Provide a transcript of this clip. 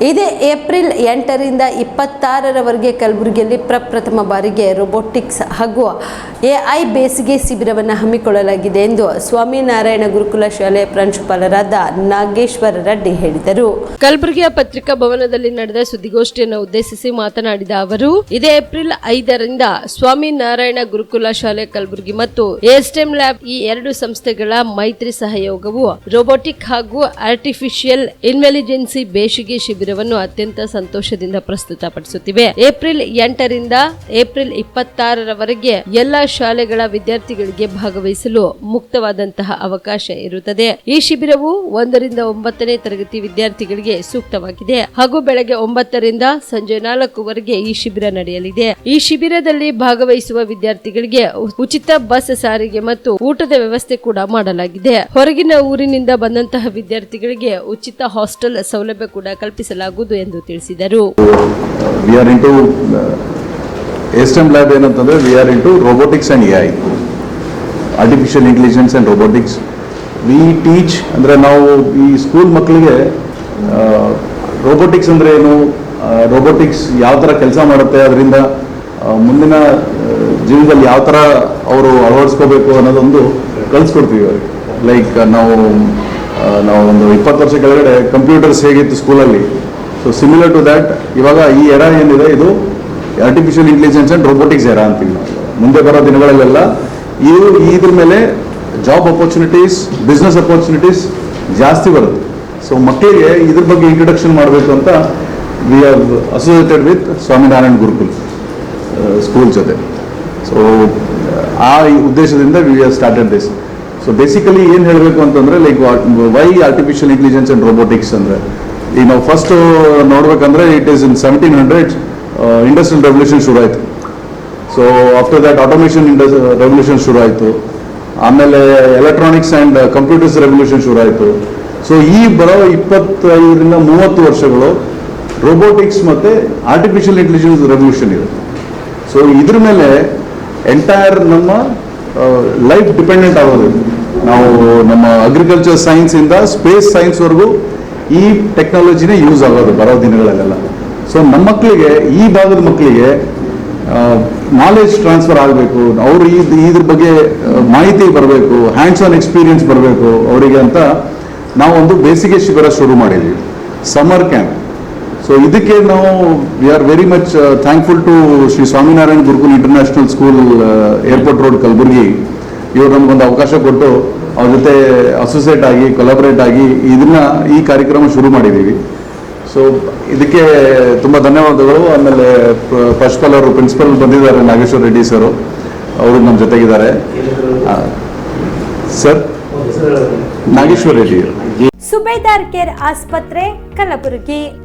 ಇದೇ ಏಪ್ರಿಲ್ ಎಂಟರಿಂದ ಇಪ್ಪತ್ತಾರರವರೆಗೆ ಕಲಬುರಗಿಯಲ್ಲಿ ಪ್ರಪ್ರಥಮ ಬಾರಿಗೆ ರೊಬೊಟಿಕ್ಸ್ ಹಾಗೂ ಎಐ ಬೇಸಿಗೆ ಶಿಬಿರವನ್ನು ಹಮ್ಮಿಕೊಳ್ಳಲಾಗಿದೆ ಎಂದು ಸ್ವಾಮಿನಾರಾಯಣ ಗುರುಕುಲ ಶಾಲೆ ಪ್ರಾಂಶುಪಾಲರಾದ ನಾಗೇಶ್ವರ ರೆಡ್ಡಿ ಹೇಳಿದರು. ಕಲಬುರಗಿಯ ಪತ್ರಿಕಾ ಭವನದಲ್ಲಿ ನಡೆದ ಸುದ್ದಿಗೋಷ್ಠಿಯನ್ನು ಉದ್ದೇಶಿಸಿ ಮಾತನಾಡಿದ ಅವರು, ಇದೇ ಏಪ್ರಿಲ್ ಐದರಿಂದ ಸ್ವಾಮಿನಾರಾಯಣ ಗುರುಕುಲ ಶಾಲೆ ಕಲಬುರಗಿ ಮತ್ತು ಎಸ್ಟೆಮ್ ಲ್ಯಾಬ್ ಈ ಎರಡು ಸಂಸ್ಥೆಗಳ ಮೈತ್ರಿ ಸಹಯೋಗವು ರೊಬೊಟಿಕ್ ಹಾಗೂ ಆರ್ಟಿಫಿಷಿಯಲ್ ಇಂಟೆಲಿಜೆನ್ಸಿ ಬೇಸಿಗೆ ಶಿಬಿರವನ್ನು ಅತ್ಯಂತ ಸಂತೋಷದಿಂದ ಪ್ರಸ್ತುತಪಡಿಸುತ್ತಿವೆ. ಏಪ್ರಿಲ್ ಎಂಟರಿಂದ ಏಪ್ರಿಲ್ ಇಪ್ಪತ್ತಾರರವರೆಗೆ ಎಲ್ಲ ಶಾಲೆಗಳ ವಿದ್ಯಾರ್ಥಿಗಳಿಗೆ ಭಾಗವಹಿಸಲು ಮುಕ್ತವಾದಂತಹ ಅವಕಾಶ ಇರುತ್ತದೆ. ಈ ಶಿಬಿರವು ಒಂದರಿಂದ ಒಂಬತ್ತನೇ ತರಗತಿ ವಿದ್ಯಾರ್ಥಿಗಳಿಗೆ ಸೂಕ್ತವಾಗಿದೆ. ಹಾಗೂ ಬೆಳಗ್ಗೆ ಒಂಬತ್ತರಿಂದ ಸಂಜೆ ನಾಲ್ಕುವರೆಗೆ ಈ ಶಿಬಿರ ನಡೆಯಲಿದೆ. ಈ ಶಿಬಿರದಲ್ಲಿ ಭಾಗವಹಿಸುವ ವಿದ್ಯಾರ್ಥಿಗಳಿಗೆ ಉಚಿತ ಬಸ್ ಸಾರಿಗೆ ಮತ್ತು ಊಟದ ವ್ಯವಸ್ಥೆ ಕೂಡ ಮಾಡಲಾಗಿದೆ. ಹೊರಗಿನ ಊರಿನಿಂದ ಬಂದಂತಹ ವಿದ್ಯಾರ್ಥಿಗಳಿಗೆ ಉಚಿತ ಹಾಸ್ಟೆಲ್ ಸೌಲಭ್ಯ ಕೂಡ ಕಲ್ಪಿಸಲಾಗುವುದು ಎಂದು ತಿಳಿಸಿದರು. ಲ್ಯಾಬ್ ಏನಂತಂದ್ರೆ we are into robotics and A I artificial intelligence and robotics we teach ಅಂದರೆ ನಾವು ಈ ಸ್ಕೂಲ್ ಮಕ್ಕಳಿಗೆ ರೋಬೋಟಿಕ್ಸ್ ಅಂದರೆ ಏನು? ರೋಬೋಟಿಕ್ಸ್ ಯಾವ ಥರ ಕೆಲಸ ಮಾಡುತ್ತೆ, ಅದರಿಂದ ಮುಂದಿನ ಜೀವನದಲ್ಲಿ ಯಾವ ಥರ ಅವರು ಅಳವಡಿಸ್ಕೋಬೇಕು ಅನ್ನೋದೊಂದು ಕಲಿಸ್ಕೊಡ್ತೀವಿ ಅವ್ರಿಗೆ. ಲೈಕ್ ನಾವು ನಾವು ಒಂದು ಇಪ್ಪತ್ತು ವರ್ಷ ಕೆಳಗಡೆ ಕಂಪ್ಯೂಟರ್ಸ್ ಹೇಗಿತ್ತು ಸ್ಕೂಲಲ್ಲಿ ಸೊ ಸಿಮಿಲರ್ ಟು ದ್ಯಾಟ್ ಇವಾಗ ಈ ಎರ ಏನಿದೆ, ಇದು ಆರ್ಟಿಫಿಷಿಯಲ್ ಇಂಟೆಲಿಜೆನ್ಸ್ ಆ್ಯಂಡ್ ರೋಬೋಟಿಕ್ಸ್ ಎರ ಅಂತೀವಿ ನಾವು. ಮುಂದೆ ಬರೋ ದಿನಗಳಲ್ಲೆಲ್ಲ ಇದು ಇದ್ರ ಮೇಲೆ ಜಾಬ್ ಅಪರ್ಚುನಿಟೀಸ್ ಬಿಸ್ನೆಸ್ ಅಪರ್ಚುನಿಟೀಸ್ ಜಾಸ್ತಿ ಬರುತ್ತೆ. ಸೊ ಮಕ್ಕಳಿಗೆ ಇದ್ರ ಬಗ್ಗೆ ಇಂಟ್ರಡಕ್ಷನ್ ಮಾಡಬೇಕು ಅಂತ we have associated with Swaminarayan Gurukul school ಜೊತೆ. ಸೊ ಆ ಉದ್ದೇಶದಿಂದ we have started this so basically ಏನು ಹೇಳಬೇಕು ಅಂತಂದ್ರೆ like why artificial intelligence and robotics ಅಂದ್ರೆ? ಈಗ ನಾವು ಫಸ್ಟ್ ನೋಡ್ಬೇಕಂದ್ರೆ it is in seventeen hundred industrial revolution ಶುರು ಆಯಿತು so after that automation industrial revolution ಶುರು ಆಯಿತು ಆಮೇಲೆ ಎಲೆಕ್ಟ್ರಾನಿಕ್ಸ್ ಆ್ಯಂಡ್ ಕಂಪ್ಯೂಟರ್ಸ್ ರೆವಲ್ಯೂಷನ್ ಶುರು ಆಯಿತು ಸೊ ಈ ಬರೋ ಇಪ್ಪತ್ತೈದರಿಂದ ಮೂವತ್ತು ವರ್ಷಗಳು ರೋಬೋಟಿಕ್ಸ್ ಮತ್ತು ಆರ್ಟಿಫಿಷಿಯಲ್ ಇಂಟೆಲಿಜೆನ್ಸ್ ರೆವಲ್ಯೂಷನ್ ಇದೆ ಸೊ ಇದ್ರ ಮೇಲೆ ಎಂಟೈರ್ ನಮ್ಮ ಲೈಫ್ ಡಿಪೆಂಡೆಂಟ್ ಆಗೋದು. ನಾವು ನಮ್ಮ ಅಗ್ರಿಕಲ್ಚರ್ ಸೈನ್ಸಿಂದ ಸ್ಪೇಸ್ ಸೈನ್ಸ್ವರೆಗೂ ಈ ಟೆಕ್ನಾಲಜಿನೇ ಯೂಸ್ ಆಗೋದು ಬರೋ ದಿನಗಳಲ್ಲೆಲ್ಲ. ಸೊ ನಮ್ಮ ಮಕ್ಕಳಿಗೆ ಈ ಭಾಗದ ಮಕ್ಕಳಿಗೆ ನಾಲೆಜ್ ಟ್ರಾನ್ಸ್ಫರ್ ಆಗಬೇಕು. ಅವರು ಇದ್ರ ಬಗ್ಗೆ ಮಾಹಿತಿ ಬರಬೇಕು ಹ್ಯಾಂಡ್ಸ್ ಆನ್ ಎಕ್ಸ್ಪೀರಿಯನ್ಸ್ ಬರಬೇಕು ಅವರಿಗೆ ಅಂತ ನಾವೊಂದು ಬೇಸಿಗೆ ಶಿಬಿರ ಶುರು ಮಾಡಿದ್ವಿ. ಸಮ್ಮರ್ ಕ್ಯಾಂಪ್ ಸೊ ಇದಕ್ಕೆ ನಾವು we are very much thankful to Shri Swaminarayan Gurukul international school airport road Kalaburagi ಇವರು ನಮಗೊಂದು ಅವಕಾಶ ಕೊಟ್ಟು ಅವ್ರ ಜೊತೆ ಅಸೋಸಿಯೇಟ್ ಆಗಿ ಕೊಲಾಬರೇಟ್ ಆಗಿ ಇದನ್ನ ಈ ಕಾರ್ಯಕ್ರಮ ಶುರು ಮಾಡಿದ್ದೀವಿ. ಸೊ ಇದಕ್ಕೆ ತುಂಬ ಧನ್ಯವಾದಗಳು. ಆಮೇಲೆ ಪ್ರಿನ್ಸಿಪಲ್ ಅವರು ಪ್ರಿನ್ಸಿಪಲ್ ಬಂದಿದ್ದಾರೆ, ನಾಗೇಶ್ವರ ರೆಡ್ಡಿ ಸರ್. ಅವರು ನಮ್ಮ ಜೊತೆಗಿದ್ದಾರೆ. ಸರ್? ನಾಗೇಶ್ವರ ರೆಡ್ಡಿ. ಸುಬೇದಾರ್ ಕೇರ್ ಆಸ್ಪತ್ರೆ, ಕಲಬುರಗಿ.